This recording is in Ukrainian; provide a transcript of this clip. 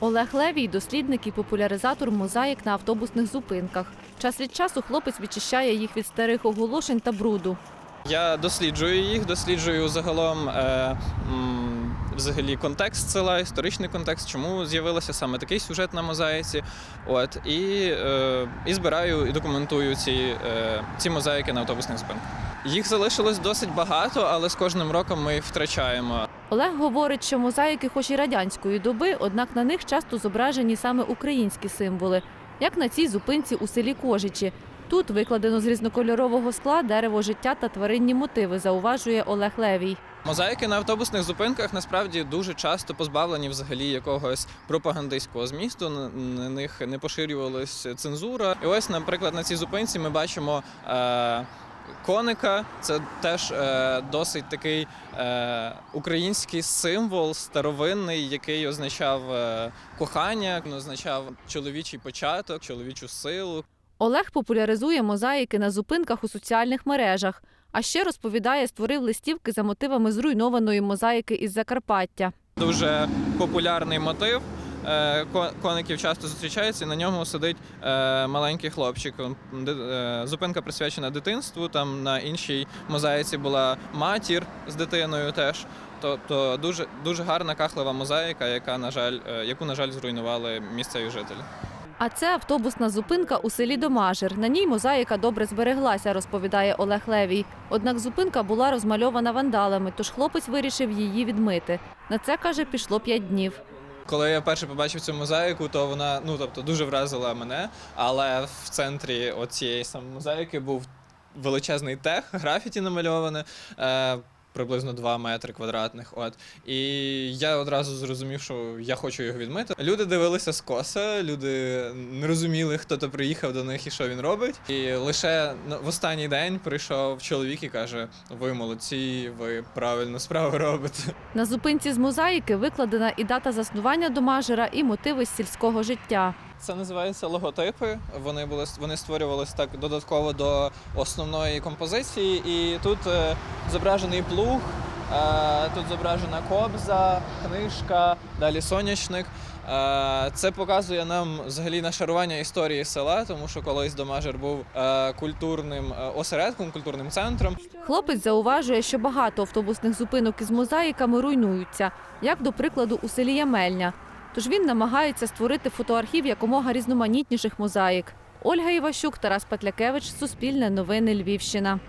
Олег Левій дослідник і популяризатор мозаїк на автобусних зупинках. Час від часу хлопець відчищає їх від старих оголошень та бруду. Я досліджую їх, досліджую загалом е, взагалі контекст села, історичний контекст, чому з'явився саме такий сюжет на мозаїці. От і, е, і збираю і документую ці, е, ці мозаїки на автобусних зупинках. Їх залишилось досить багато, але з кожним роком ми їх втрачаємо. Олег говорить, що мозаїки, хоч і радянської доби, однак на них часто зображені саме українські символи, як на цій зупинці у селі Кожичі. Тут викладено з різнокольорового скла дерево життя та тваринні мотиви, зауважує Олег Левій. Мозаїки на автобусних зупинках насправді дуже часто позбавлені взагалі якогось пропагандистського змісту. На- них не поширювалась цензура. І ось, наприклад, на цій зупинці ми бачимо. Е- Коника це теж е, досить такий е, український символ старовинний, який означав е, кохання, означав чоловічий початок, чоловічу силу. Олег популяризує мозаїки на зупинках у соціальних мережах. А ще розповідає, створив листівки за мотивами зруйнованої мозаїки із Закарпаття. Дуже популярний мотив. Е, ко- Коників часто зустрічаються, і на ньому сидить е, маленький хлопчик. Е, Зупинка присвячена дитинству. Там на іншій мозаїці була матір з дитиною теж. Тобто дуже, дуже гарна кахлива мозаїка, яка, на жаль, яку, на жаль, зруйнували місцеві жителі. А це автобусна зупинка у селі Домажир. На ній мозаїка добре збереглася, розповідає Олег Левій. Однак зупинка була розмальована вандалами, тож хлопець вирішив її відмити. На це каже, пішло п'ять днів. Коли я перше побачив цю мозаїку, то вона ну тобто дуже вразила мене. Але в центрі оцієї саме мозаїки був величезний тех, графіті намальоване. Е, Приблизно 2 метри квадратних. От і я одразу зрозумів, що я хочу його відмити. Люди дивилися скоса, люди не розуміли, хто то приїхав до них і що він робить. І лише в останній день прийшов чоловік і каже: Ви молодці, ви правильну справу робите. На зупинці з мозаїки викладена і дата заснування Домажира, і мотиви з сільського життя. Це називається логотипи. Вони були вони створювалися так додатково до основної композиції. І тут е, зображений плуг, е, тут зображена кобза, книжка, далі сонячник. Е, це показує нам взагалі нашарування історії села, тому що колись Домажир був е, культурним е, осередком, культурним центром. Хлопець зауважує, що багато автобусних зупинок із мозаїками руйнуються, як до прикладу у селі Ямельня. Тож він намагається створити фотоархів якомога різноманітніших мозаїк. Ольга Іващук, Тарас Петлякевич, Суспільне новини Львівщина.